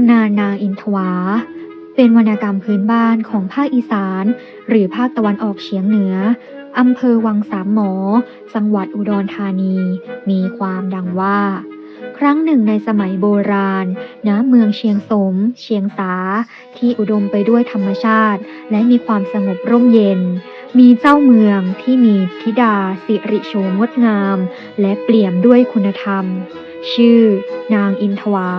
ำนานนางอินทวา เป็นวรรณกรรมพื้นบ้านของภาคอีสาน หรือภาคตะวันออกเฉียงเหนืออำเภอวังสามหมอ จังหวัดอุดรธานี มีความดังว่า ครั้งหนึ่งในสมัยโบราณณเมืองเชียงสม เชียงสา ที่อุดมไปด้วยธรรมชาติ และมีความสงบร่มเย็น มีเจ้าเมืองที่มีธิดาสิริโฉมงดงาม และเปี่ยมด้วยคุณธรรม ชื่อ นางอินทวา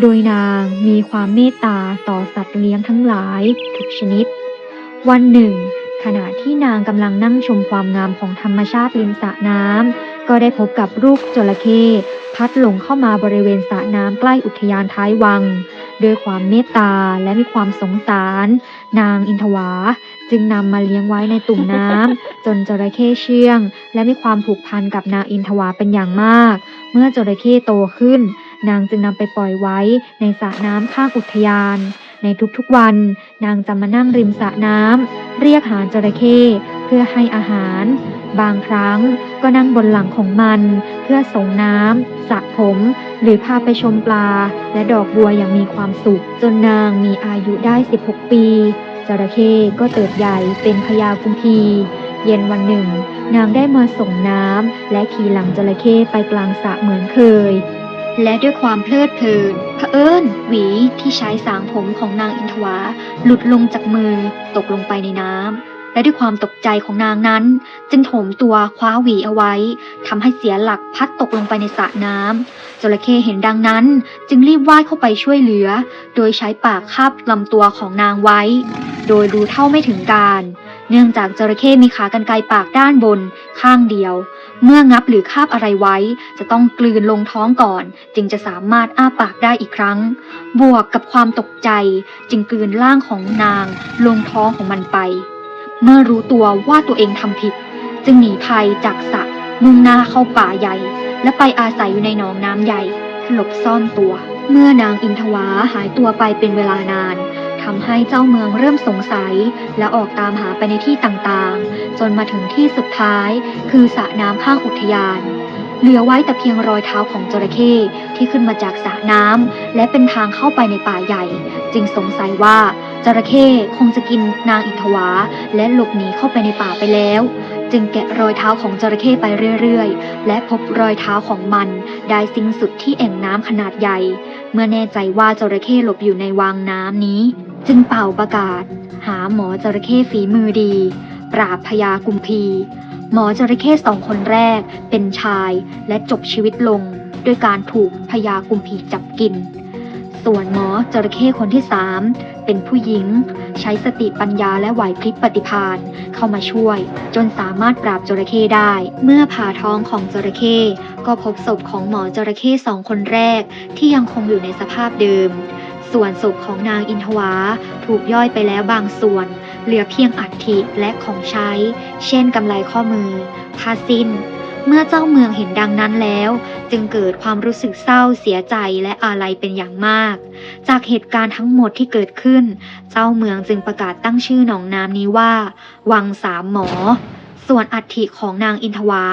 โดยนางมีความเมตตาต่อสัตว์เลี้ยงทั้งหลายทุกชนิด วันหนึ่ง ขณะที่นางกำลังนั่งชมความงามของธรรมชาติริมสระน้ำก็ได้พบกับลูกจระเข้พัดหลงเข้ามาบริเวณสระน้ำใกล้อุทยานท้ายวัง ด้วยความเมตตาและมีความสงสาร นางอินทวาจึงนำมาเลี้ยงไว้ในตุ่มน้ำจนจระเข้เชื่อง และมีความผูกพันกับนางอินทวาเป็นอย่างมาก เมื่อจระเข้โตขึ้น นางจึงนำไปปล่อยไว้ในสระน้ำข้างอุทยาน ในทุกๆวัน นางจะมานั่งริมสระน้ำเรียกหาจระเข้เพื่อให้อาหาร บางครั้งก็นั่งบนหลังของมัน เพื่อส่งน้ำสระผม หรือพาไปชมปลา และดอกบัวอย่างมีความสุข จนนางมีอายุได้ 16 ปีจระเข้ก็เติบใหญ่เป็นพญากุมพี เย็นวันหนึ่ง นางได้มาส่งน้ำและขี่หลังจระเข้ไปกลางสระเหมือนเคย และด้วยความเพลิดเพลินเผอิญหวีที่ใช้สางผมของนางอินทวาหลุดลงจากมือตกลงไปในน้ำ และด้วยความตกใจของนางนั้น จึงโถมตัวคว้าหวีเอาไว้ทำให้เสียหลักพัดตกลงไปในสระน้ำจระเข้เห็นดังนั้น จึงรีบว่ายเข้าไปช่วยเหลือ โดยใช้ปากคาบลำตัวของนางไว้ โดยรู้เท่าไม่ถึงการ เนื่องจากจระเข้มีขากรรไกรปากด้านบน ข้างเดียว เมื่องับหรือคาบอะไรไว้ จะต้องกลืนลงท้องก่อน จึงจะสามารถอ้าปากได้อีกครั้ง บวกกับความตกใจ จึงกลืนร่างของนางลงท้องของมันไป เมื่อรู้ตัวว่าตัวเองทำผิด จึงหนีภัยจากสระมุ่งหน้าเข้าป่าใหญ่ และไปอาศัยอยู่ในหนองน้ำใหญ่หลบซ่อนตัว เมื่อนางอินทวาหายตัวไปเป็นเวลานานทำให้เจ้าเมืองเริ่มสงสัย และออกตามหาไปในที่ต่างๆ จนมาถึงที่สุดท้าย คือสระน้ำข้างอุทยาน เหลือไว้แต่เพียงรอยเท้าของจระเข้ที่ขึ้นมาจากสระน้ำและเป็นทางเข้าไปในป่าใหญ่ จึงสงสัยว่าจระเข้คงจะกินนางอิทวา และหลบหนีเข้าไปในป่าไปแล้ว จึงแกะรอยเท้าของจระเข้ไปเรื่อยๆ และพบรอยเท้าของมัน ได้สิ้นสุดที่แอ่งน้ำขนาดใหญ่ เมื่อแน่ใจว่าจระเข้หลบอยู่ในวางน้ำนี้ จึงเป่าประกาศ หาหมอจระเข้ฝีมือดี ปราบพญากุมพี หมอจระเข้สองคนแรกเป็นชายและจบชีวิตลง ด้วยการถูกพญากุมพีจับกิน ส่วนหมอจระเข้คนที่สามเป็นผู้หญิง ใช้สติปัญญาและไหวพริบปฏิภาณเข้ามาช่วย จนสามารถปราบจระเข้ได้ เมื่อผ่าท้องของจระเข้ก็พบศพของหมอจระเข้สองคนแรก ที่ยังคงอยู่ในสภาพเดิม ส่วนศพของนางอินทวาถูกย่อยไปแล้วบางส่วน เหลือเพียงอัฐิและของใช้ เช่นกำไลข้อมือผ้าสิ้น เมื่อเจ้าเมืองเห็นดังนั้นแล้ว จึงเกิดความรู้สึกเศร้าเสียใจและอาลัยเป็นอย่างมาก จากเหตุการณ์ทั้งหมดที่เกิดขึ้น เจ้าเมืองจึงประกาศตั้งชื่อหนองน้ำนี้ว่า วังสามหมอ ส่วนอัฐิของนางอินทวา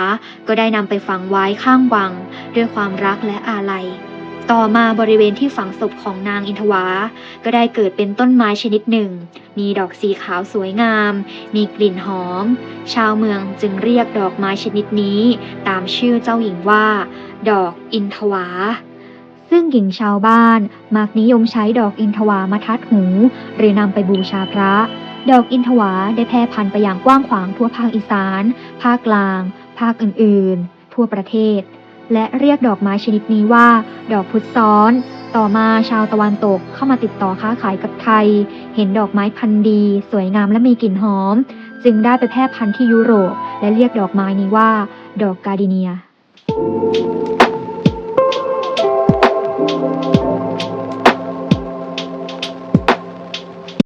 ก็ได้นำไปฝังไว้ข้างวัง ด้วยความรักและอาลัย ต่อมาบริเวณที่ฝังศพของนางอินทวา ก็ได้เกิดเป็นต้นไม้ชนิดหนึ่ง มีดอกสีขาวสวยงาม มีกลิ่นหอม ชาวเมืองจึงเรียกดอกไม้ชนิดนี้ ตามชื่อเจ้าหญิงว่า ดอกอินทวา ซึ่งหญิงชาวบ้านมักนิยมใช้ดอกอินทวามาทัดหู หรือนำไปบูชาพระ ดอกอินทวาได้แพร่พันธุ์ไปอย่างกว้างขวางทั่วภาคอีสาน ภาคกลาง ภาคอื่น ๆ ทั่วประเทศ และเรียกดอกไม้ชนิดนี้ว่า ดอกพุทธซ้อน ต่อมาชาวตะวันตกเข้ามาติดต่อค้าขายกับไทย เห็นดอกไม้พันธุ์ดี สวยงามและมีกลิ่นหอม จึงได้ไปแพร่พันธุ์ที่ยุโรป และเรียกดอกไม้นี้ว่า ดอกกาดิเนีย